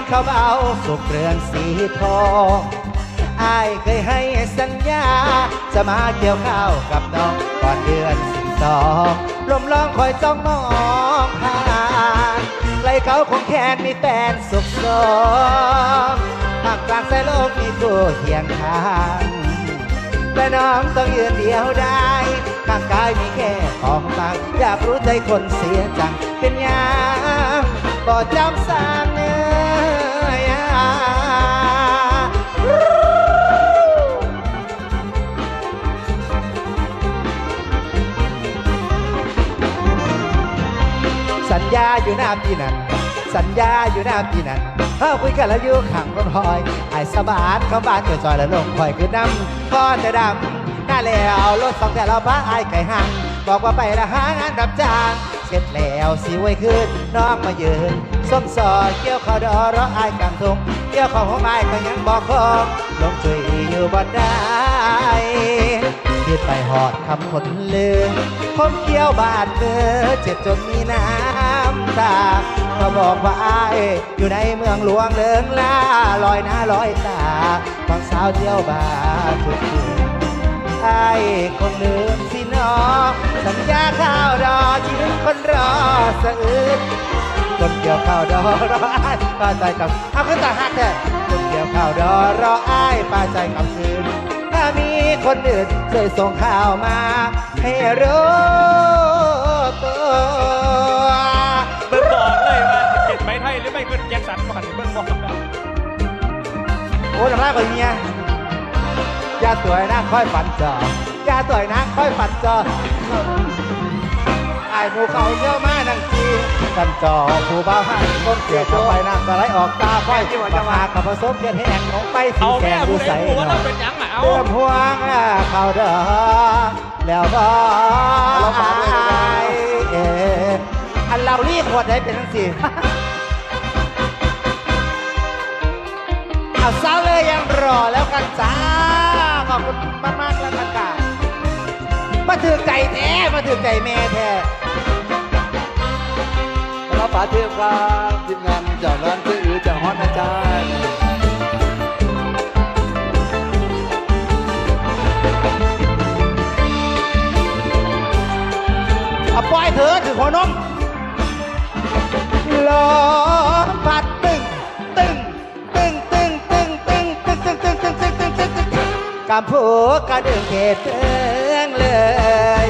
นเขาเบาสุกเรืองสีทองอายเคยให้สัญญา จะมาเกี่ยวข้าวกับน้องก่อนเดือนสิบสองลมร้องคอยจ้องมองผ่านไกลเขาคงแค้นมีแฟนสุขสมทางกลางสายโลกมีกูเคียงข้างแต่น้องต้องยืนเดียวได้ข้างกายมีแค่ของบางอยากรู้ใจคนเสียจังเป็นยังก็จำสาม สัญญาอยู่หน้าพี่นั่น สัญญาอยู่หน้าพี่นั่นเฮาคุยกันแล้วอยู่ขังรถหอยไอ้สบานเข้าบ้านจอยแล้วลงคอยคือน้ำก้อนจะดำหน้าแล้วรถสองแต่เราบ้าไอ้ไก่หังบอกว่าไปละหางานรับจ้าง เสร็จแล้วสิไว้ขึ้นน้องมายืน ส้มซอยเกี่ยวข้าวดอรอไอ้กางทงเกี่ยวของของไอ้ก็ยังบอกคงลงช่วยอยู่บ่ได้คิดไปหอดคำคนลืมคนเกี่ยวบาดเบอเจ็บจนมีน้ำตาเขาบอกว่าไอายอยู่ในเมืองหลวงเลิงล่าลอยหน้าลอยตาฟังสาวเที่ยวบาร์ทุกคืนไอ้คงลืมสิน้องสัญญาข้าวดอชีวิตคนรอสะอื้น คนเกี่ยวข้าวดอรออ้ายป้าใจกับเอาขึ้นตาหักเถอคนเกี่ยวข้าวดอรออ้ายป้าใจกับคืนถ้ามีคนอื่นช่วยส่งข่าวมา ให้รู้ตัวเบิ่งบอกเลยว่าเจ็ดไม้ไทยหรือไม่เป็แจ็คสันก่อนเบิ่งบอกโอ้ทำไรคนเนี้ยอย่าสวยนะค่อยฝันจออย่าสวยนะค่อยฝันจอ ไอ้หมูเขาเยอะมากนังทีกันจอผู้บ่าวหันก้มเกี่ยวเข้าไปน้ำสไลด์ออกตาค่อยมาหากับผสมเย็นแห้งลงไปสีเอาแกแม่งดูผู้ใดใสผู้ว่าหน่เราอยเป็นหยังอะเอาเริ่มห่วงเขาเด้อแล้วก็ไอ้เอออันเรารีบขวดได้เป็นทั้งสี่เอาเศร้าเลยยังรอแล้วกันจ้าขอบคุณมากมากๆแล้วกันค่ะ มาถือไก่แท้มาถือไก่แม่แท้รับป๋าเทพครับทีมงานจากร้านเจ๊อือจากฮอตนะจ๊ะเอาปล่อยเถอถือหัวนมล้อพัดตึงตึงตึงตึงตึงตึงตึงตึงตึงตึงตึงตึงตึงตึงตึงกำพูกระดึงเขตเตือง เลย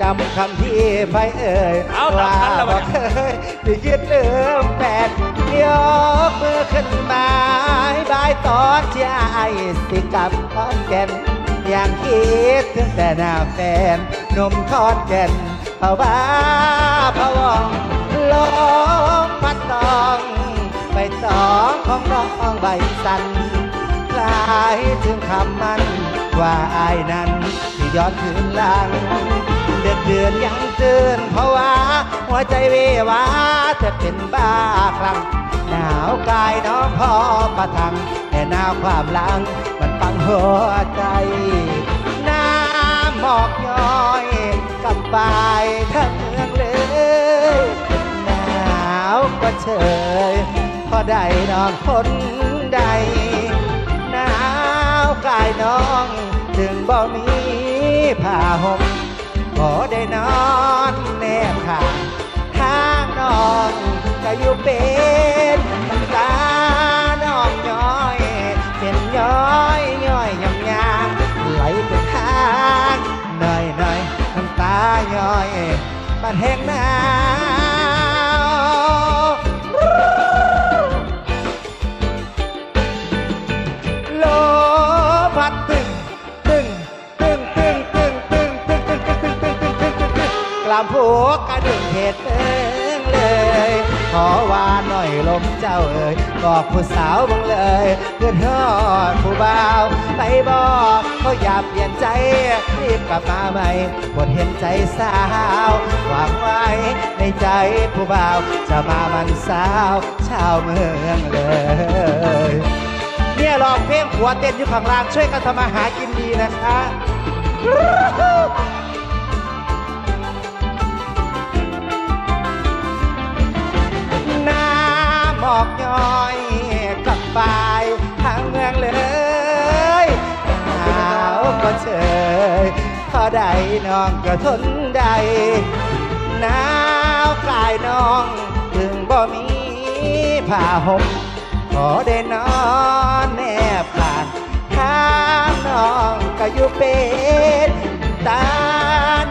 จำคำที่ไฟเอ่ยเอาตามนั้นแล้วบวะอกเคยที่คิดลืมแปดยกมือขึ้นมาบายตอนที่ไอ้สิกลับขอนแก่นยังคิดถึงแต่หน้าแฟนหนุ่มทอนแก่นภาวะพะวงลมพัดตองไปตองของน้องใบสัน คล้ายถึงคำมัน ว่าอายนั้นที่ย้อนคืนหลัง เดือดเดือนยังเตือนเพราะว่า หัวใจเววาจะเป็นบ้าคลั่งหนาวกายน้องพอประทัง แต่หนาวความหลังมันฟังหัวใจน้ำหมอกย้อยกับปลายทั้งเมืองเลยหนาวก็เฉยพอได้นอนคนใดายน้อง ถึงบ่มีผ้าห่มขอได้นอนแนบข้างทางนอนก็อยู่เป็น ขอว่าหน่อยลมเจ้าเอ่ยบอกผู้สาวบังเลยเพื่อนฮอดผู้บ่าวไปบอกเขาอย่าเปลี่ยนใจรีบกลับมาใหม่บทเห็นใจสาวหวังไว้ในใจผู้บ่าว จะมามันสาวชาวเมืองเลยเนี่ยร้องเพลงหัวเต้นอยู่ข้างล่างช่วยกันทำมาหากินดีนะคะ อยกลับไปทางเมืองเลยหนาวก็เชยพอใดน้องก็ทนได้หนาวกายน้องถึงบ่มีผ้าห่มขอได้นอนแนบผ่านทางน้องก็อยู่เป็นตา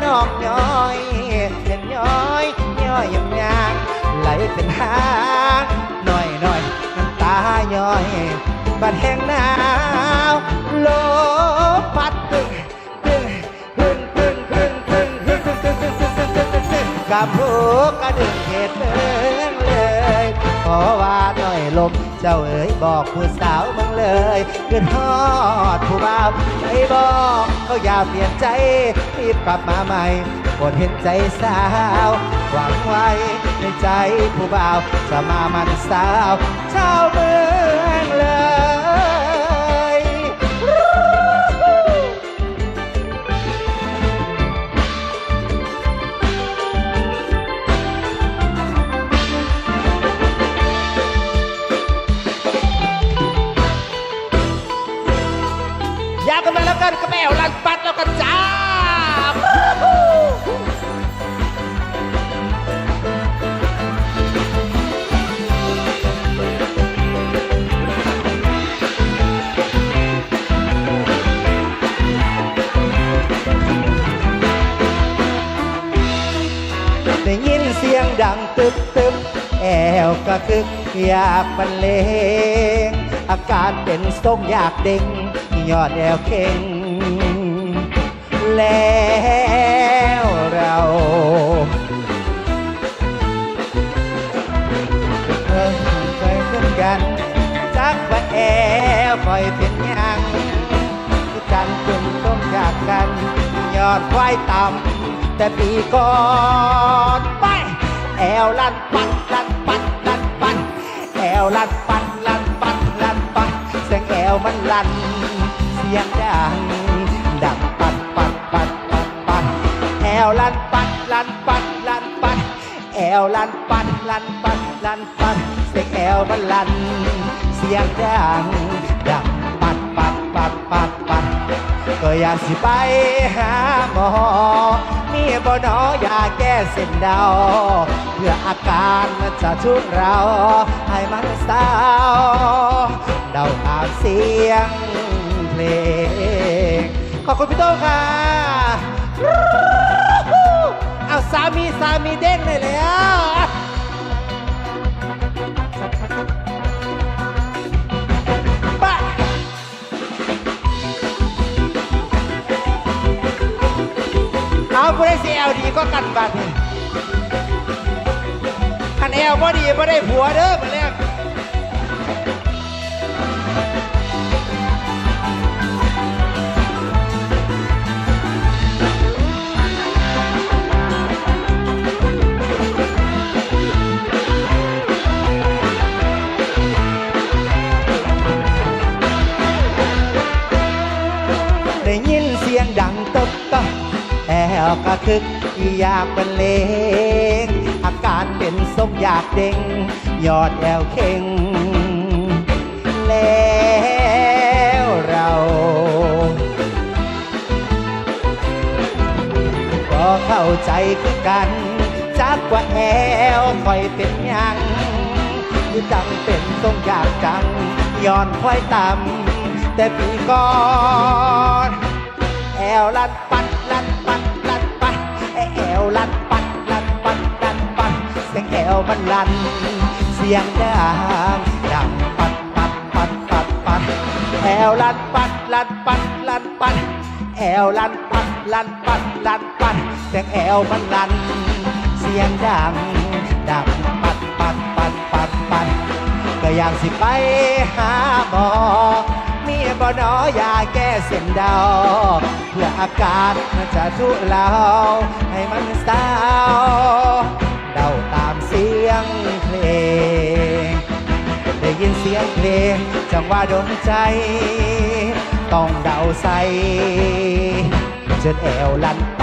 น้องย้อยเห็นย้อยย้อยยำยางไหลเป็นหาง ย้อย บัดแห่งหนาวลมพัดตึงตึงตึงตึงตึงตึงตึงตึงตึงตึงตึงตึงตึงตึงตึงกับผูกกระดึงเหตุเมืองเลยเพราะว่าหน่อยลม เจ้าเอ๋ยบอกผู้สาวมืองเลยขึ้นฮอดผู้บ่าวใจบอกเขาอย่าเปลี่ยนใจรีบกลับมาใหม่ โปรดเห็นใจสาว หวังไว้ในใจผู้บ่าวจะมามันสาวชาวเมืองเลยอยากกันมาแล้วกันก็แมวลันปัด ดังตึบตึบแอวก็คึกอยากบรรเลงอาการเป็นส้มอยากเด้งยอดแอวเข่งแล้วเราเพิ่งเคยขึ้นกันจักว่าแอวคอยเป็นยังคือกันเป็นต้มอยากกัน ยอดควายต่ำแต่ปีก่อนไป วลันปัดลันปัดลันปัดแอวลันปัดลันปัดลันปัดเสียงแอวมันลัน เสียงดังดังปัดปัดปัดปัดปัดแอวลันปัดลันปัดลันปัดแอวลันปัดลันปัดลันปัดเสียงแอวมันลัน เสียงดัง ก็อยากสิไปหาหมอมีบ่หนอยาแก้เส้นเดา เพื่ออาการมันจะชุกเรา ให้มันเศร้าเดาตามเสียงเพลง ขอบคุณพี่โต้งค่ะ เอาสามีสามีเด้งเลยแล้ว ผู้ได้สีเอลดีก็กันบัตรคันเอลบ่ดีบ่ได้ผัวเด้อมาแล้ว อลกระคึกอยากเป็นเลงอาการเป็นสมอยากเด้งยอดแอวเข่งแล้วเราก็เข้าใจคือกันจักว่าแอวคอยเป็นยังหรือจังเป็นต้อยากจังย้อนค่อยต่ำแต่ปีก่อนแอวลันปัด มันลันเสียงดังดังปัดปัดปัดปัดปัดแอวลันปัดลันปัดลันปัดแอวลันปัดลันปัดลันปัดเสียงแอวมันลันเสียงดังดังปัดปัดปัดปัดปัดก็อยากสิไปหาหมอมีบ่นอยาแก้เส้นเดาเพื่ออาการมันจะทุเลาให้มันเศร้าเดาตา สียงเพลง ได้ยินเสียงเพลงจังว่าดนใจ ต้องเดาใส่จนแอวลัน